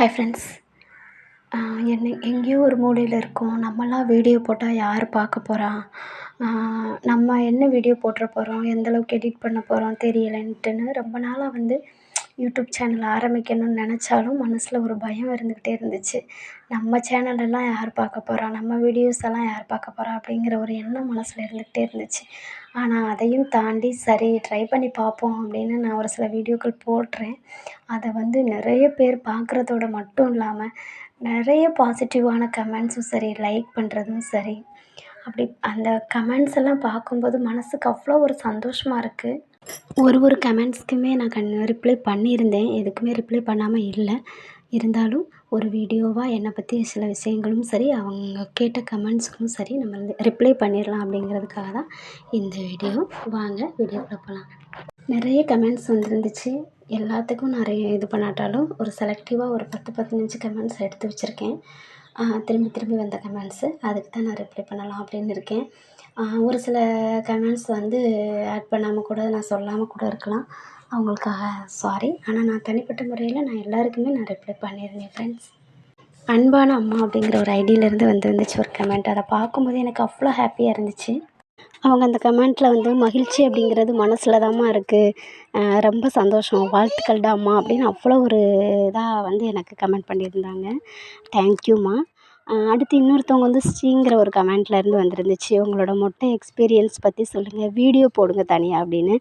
Hi friends என்ன எங்கேயோ ஒரு மூலையில் இருக்கோம். நம்மலாம் வீடியோ போட்டால் யார் பார்க்க போகிறா நம்ம என்ன வீடியோ போட்டுற போகிறோம் எந்தளவுக்கு எடிட் பண்ண போகிறோம் தெரியலைன்ட்டுன்னு ரொம்ப நாளாக வந்து யூடியூப் சேனல் ஆரம்பிக்கணும்னு நினச்சாலும் மனசில் ஒரு பயம் இருந்துக்கிட்டே இருந்துச்சு. நம்ம சேனலெல்லாம் யார் பார்க்க போகிறா நம்ம வீடியோஸ் எல்லாம் யார் பார்க்க போகிறா அப்படிங்கிற ஒரு எண்ணம் மனசில் இருந்துக்கிட்டே இருந்துச்சு. ஆனால் அதையும் தாண்டி சரி ட்ரை பண்ணி பார்ப்போம் அப்படின்னு நான் ஒரு சில வீடியோக்கள் போடுறேன். அதை வந்து நிறைய பேர் பார்க்குறதோட மட்டும் இல்லாமல் நிறைய பாசிட்டிவான கமெண்ட்ஸும் சரி லைக் பண்ணுறதும் சரி. அப்படி அந்த கமெண்ட்ஸ் எல்லாம் பார்க்கும்போது மனதுக்கு அவ்வளோ ஒரு சந்தோஷமாக இருக்குது ஒரு ஒரு கமெண்ட்ஸ்க்குமே நான் கண் ரிப்ளை பண்ணியிருந்தேன். எதுக்குமே ரிப்ளை பண்ணாமல் இல்லை. இருந்தாலும் ஒரு வீடியோவாக என்னை பற்றி சில விஷயங்களும் சரி அவங்க கேட்ட கமெண்ட்ஸ்க்கும் சரி நம்ம ரிப்ளை பண்ணிடலாம் அப்படிங்கிறதுக்காக தான் இந்த வீடியோ. வாங்க வீடியோக்குள்ளே போகலாம் நிறைய கமெண்ட்ஸ் வந்துருந்துச்சு. எல்லாத்துக்கும் நிறைய இது பண்ணாட்டாலும் ஒரு செலக்டிவாக ஒரு பத்து பதினஞ்சு கமெண்ட்ஸ் எடுத்து வச்சுருக்கேன். திரும்பி திரும்பி வந்த கமெண்ட்ஸு அதுக்கு தான் நான் ரிப்ளை பண்ணலாம் அப்படின்னு இருக்கேன். ஒரு சில கமெண்ட்ஸ் வந்து ஆட் பண்ணாமல் கூட நான் சொல்லாமல் கூட இருக்கலாம். அவங்களுக்காக சாரி ஆனால் நான் தனிப்பட்ட முறையில் நான் எல்லாருக்குமே நான் ரிப்ளை பண்ணியிருந்தேன் ஃப்ரெண்ட்ஸ் அன்பான அம்மா அப்படிங்கிற ஒரு ஐடியிலேருந்து வந்துருந்துச்சு ஒரு கமெண்ட் அதை பார்க்கும்போது எனக்கு அவ்வளோ ஹாப்பியாக இருந்துச்சு. அவங்க அந்த கமெண்ட்டில் வந்து மகிழ்ச்சி அப்படிங்கிறது மனசில் தாம்மா இருக்குது ரொம்ப சந்தோஷம். வாழ்த்துக்கள்டாம்மா அப்படின்னு அவ்வளோ ஒரு இதாக வந்து எனக்கு கமெண்ட் பண்ணியிருந்தாங்க. தேங்க்யூம்மா அடுத்து இன்னொருத்தவங்க வந்து ஸ்ரீங்கிற ஒரு கமெண்ட்லேருந்து வந்துருந்துச்சு. உங்களோட மொட்டை எக்ஸ்பீரியன்ஸ் பற்றி சொல்லுங்கள் வீடியோ போடுங்க தனியாக அப்படின்னு.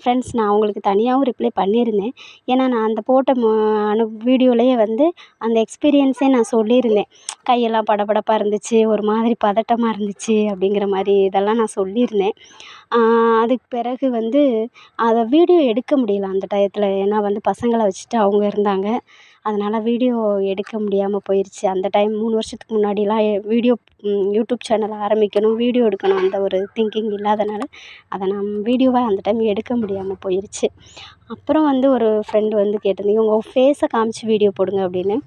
ஃப்ரெண்ட்ஸ் நான் அவங்களுக்கு தனியாகவும் ரிப்ளை பண்ணியிருந்தேன். ஏன்னா நான் அந்த போட்ட மொ அனு வீடியோலேயே வந்து அந்த எக்ஸ்பீரியன்ஸே நான் சொல்லியிருந்தேன். கையெல்லாம் படபடப்பாக இருந்துச்சு ஒரு மாதிரி பதட்டமாக இருந்துச்சு அப்படிங்கிற மாதிரி இதெல்லாம் நான் சொல்லியிருந்தேன். அதுக்கு பிறகு வந்து அதை வீடியோ எடுக்க முடியல அந்த டயத்தில். ஏன்னா வந்து பசங்களை வச்சுட்டு அவங்க இருந்தாங்க. அதனால் வீடியோ எடுக்க முடியாமல் போயிடுச்சு அந்த டைம் மூணு வருஷத்துக்கு முன்னாடிலாம் வீடியோ யூடியூப் சேனல் ஆரம்பிக்கணும் வீடியோ எடுக்கணும் அந்த ஒரு திங்கிங் இல்லாதனால் அதை நான் வீடியோவாக அந்த டைம் எடுக்க முடியாமல் போயிடுச்சு அப்புறம் வந்து ஒரு ஃப்ரெண்டு வந்து கேட்டிருந்தீங்க உங்கள் ஃபேஸை காமிச்சு வீடியோ போடுங்க அப்படின்னு.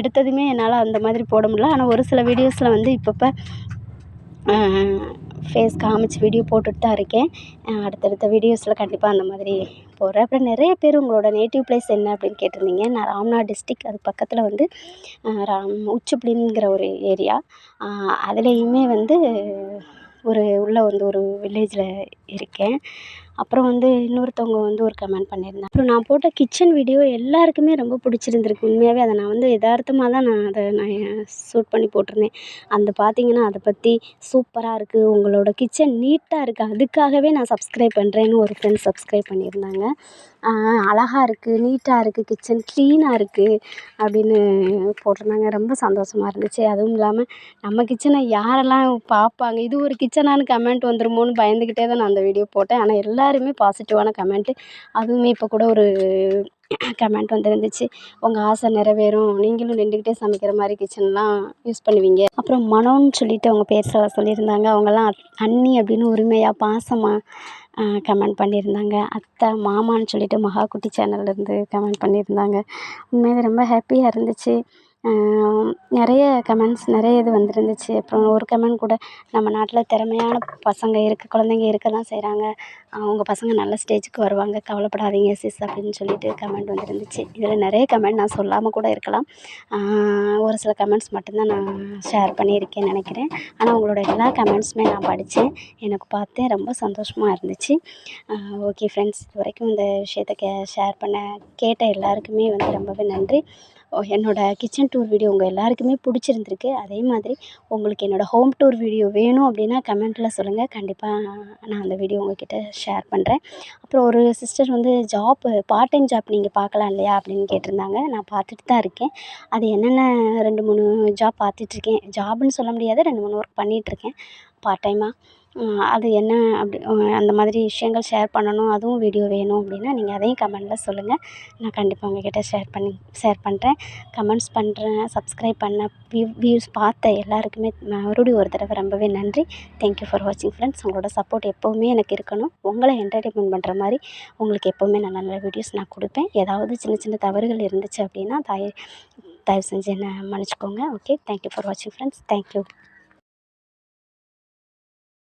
எடுத்ததுமே என்னால் அந்த மாதிரி போட முடியல. ஆனால் ஒரு சில வீடியோஸில் வந்து இப்பப்போ ஃபேஸ் காமிச்சு வீடியோ போட்டுட்டு தான் இருக்கேன் அடுத்தடுத்த வீடியோஸில் கண்டிப்பாக அந்த மாதிரி போடுறேன் அப்புறம் நிறைய பேர் உங்களோட நேட்டிவ் பிளேஸ் என்ன அப்படின்னு கேட்டிருந்தீங்க. நான் ராம்நாத் டிஸ்ட்ரிக் அது பக்கத்தில் வந்து ராம் உச்சிப்புளிங்கிற ஒரு ஏரியா அதுலேயுமே வந்து ஒரு உள்ளே வந்து ஒரு வில்லேஜில் இருக்கேன். அப்புறம் வந்து இன்னொருத்தவங்க வந்து ஒரு கமெண்ட் பண்ணியிருந்தாங்க. அப்புறம் நான் போட்ட கிச்சன் வீடியோ எல்லாருக்குமே ரொம்ப பிடிச்சிருந்துருக்கு. உண்மையாகவே அதை நான் வந்து எதார்த்தமாக தான் நான் அதை நான் ஷூட் பண்ணி போட்டிருந்தேன். அந்த பார்த்தீங்கன்னா அதை பற்றி சூப்பராக இருக்குது உங்களோட கிச்சன் நீட்டாக இருக்குது அதுக்காகவே நான் சப்ஸ்கிரைப் பண்ணுறேன்னு ஒரு ஃப்ரெண்ட் சப்ஸ்கிரைப் பண்ணியிருந்தாங்க. அழகாக இருக்குது நீட்டாக இருக்குது கிச்சன் க்ளீனாக இருக்குது அப்படின்னு போட்டிருந்தாங்க. ரொம்ப சந்தோஷமாக இருந்துச்சு. அதுவும் இல்லாமல் நம்ம கிச்சனை யாரெல்லாம் பார்ப்பாங்க இது ஒரு கிச்சனான்னு கமெண்ட் வந்துருமோன்னு பயந்துக்கிட்டே தான் நான் அந்த வீடியோ போட்டேன். ஆனால் எல்லாருமே பாசிட்டிவான கமெண்ட்டு அதுவுமே இப்போ கூட ஒரு கமெண்ட் வந்துருந்துச்சு. உங்கள் ஆசை நிறைவேறும். நீங்களும் நின்றுக்கிட்டே சமைக்கிற மாதிரி கிச்சன்லாம் யூஸ் பண்ணுவீங்க. அப்புறம் மனோன்னு சொல்லிட்டு அவங்க பேர் சொல்ல சொல்லியிருந்தாங்க. அவங்கெல்லாம் அண்ணி அப்படின்னு உரிமையாக பாசமாக கமெண்ட் பண்ணியிருந்தாங்க. அத்தை மாமான்னு சொல்லிட்டு குட்டி சேனல்லேருந்து கமெண்ட் பண்ணியிருந்தாங்க. உண்மையாகவே ரொம்ப ஹாப்பியாக இருந்துச்சு. நிறைய கமெண்ட்ஸ் நிறைய இது வந்துருந்துச்சு. அப்புறம் ஒரு கமெண்ட் கூட நம்ம நாட்டில் திறமையான பசங்க இருக்குது குழந்தைங்க இருக்க தான் செய்கிறாங்க அவங்க பசங்க நல்ல ஸ்டேஜுக்கு வருவாங்க. கவலைப்படாதீங்க சிஸ் அப்படின்னு சொல்லிட்டு கமெண்ட் வந்துருந்துச்சு. இதில் நிறைய கமெண்ட் நான் சொல்லாமல் கூட இருக்கலாம். ஒரு சில கமெண்ட்ஸ் மட்டும்தான் நான் ஷேர் பண்ணியிருக்கேன்னு நினைக்கிறேன். ஆனால் உங்களோட எல்லா கமெண்ட்ஸுமே நான் படித்தேன் எனக்கு பார்த்தேன் ரொம்ப சந்தோஷமாக இருந்துச்சு. ஓகே ஃப்ரெண்ட்ஸ் இது வரைக்கும் இந்த விஷயத்த கே ஷேர் பண்ண கேட்ட எல்லாருக்குமே வந்து ரொம்பவே நன்றி. என்னோடய கிச்சன் டூர் வீடியோ உங்கள் எல்லாருக்குமே பிடிச்சிருந்துருக்கு. அதே மாதிரி உங்களுக்கு என்னோடய ஹோம் டூர் வீடியோ வேணும் அப்படின்னா கமெண்ட்டில் சொல்லுங்கள் கண்டிப்பாக நான் அந்த வீடியோ உங்கள்கிட்ட ஷேர் பண்ணுறேன் அப்புறம் ஒரு சிஸ்டர் வந்து ஜாப்பு பார்ட் டைம் ஜாப் நீங்கள் பார்க்கலாம் இல்லையா அப்படின்னு கேட்டிருந்தாங்க. நான் பார்த்துட்டு தான் இருக்கேன். அது என்னென்ன ரெண்டு மூணு ஜாப் பார்த்துட்ருக்கேன் ஜாப்னு சொல்ல முடியாது. ரெண்டு மூணு ஒர்க் பண்ணிகிட்ருக்கேன் பார்ட் டைமாக அது என்ன அப்படி அந்த மாதிரி விஷயங்கள் ஷேர் பண்ணணும் அதுவும் வீடியோ வேணும் அப்படின்னா நீங்கள் அதையும் கமெண்ட்டில் சொல்லுங்கள் நான் கண்டிப்பாக உங்கள்கிட்ட ஷேர் பண்ணி ஷேர் பண்ணுறேன் கமெண்ட்ஸ் பண்ணுறேன் சப்ஸ்க்ரைப் பண்ண வியூ வியூஸ் பார்த்த எல்லாருக்குமே மறுபடியும் ஒரு தடவை ரொம்பவே நன்றி. தேங்க்யூ ஃபார் வாட்சிங் ஃப்ரெண்ட்ஸ் உங்களோட சப்போர்ட் எப்போவுமே எனக்கு இருக்கணும். உங்களை என்டர்டெயின்மெண்ட் பண்ணுற மாதிரி உங்களுக்கு எப்போவுமே நல்ல நல்ல வீடியோஸ் நான் கொடுப்பேன். ஏதாவது சின்ன சின்ன தவறுகள் இருந்துச்சு அப்படின்னா தயவு தயவு செஞ்சு என்னை மன்னிச்சிக்கோங்க. ஓகே தேங்க்யூ ஃபார் வாட்சிங் ஃப்ரெண்ட்ஸ் தேங்க்யூ